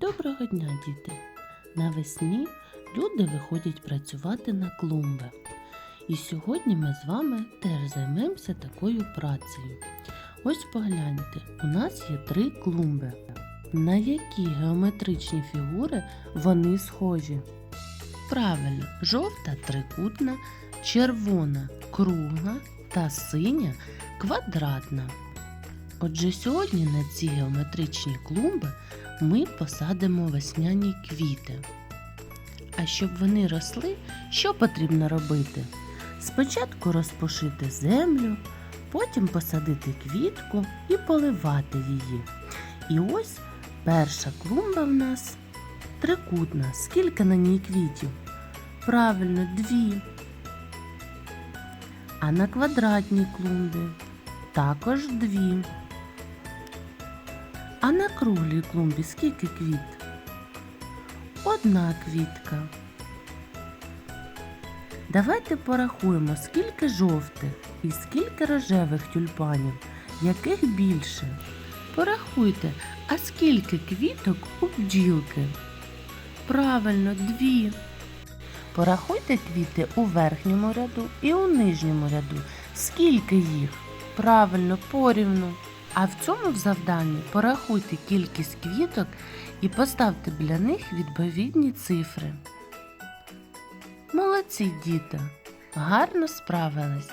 Доброго дня, діти! Навесні люди виходять працювати на клумбах. І сьогодні ми з вами теж займемося такою працею. Ось погляньте, у нас є три клумби. На які геометричні фігури вони схожі? Правильно, жовта трикутна, червона кругла та синя квадратна. Отже, сьогодні на ці геометричні клумби ми посадимо весняні квіти. А щоб вони росли, що потрібно робити? Спочатку розпушити землю, потім посадити квітку і поливати її. І ось перша клумба в нас трикутна. Скільки на ній квітів? Правильно, дві. А на квадратній клумбі також дві. А на круглій клумбі скільки квіт? Одна квітка. Давайте порахуємо, скільки жовтих і скільки рожевих тюльпанів, яких більше. Порахуйте, а скільки квіток у бджілки? Правильно, дві. Порахуйте квіти у верхньому ряду і у нижньому ряду. Скільки їх? Правильно, порівну. А в цьому завданні порахуйте кількість квіток і поставте біля них відповідні цифри. Молодці, діти! Гарно справились!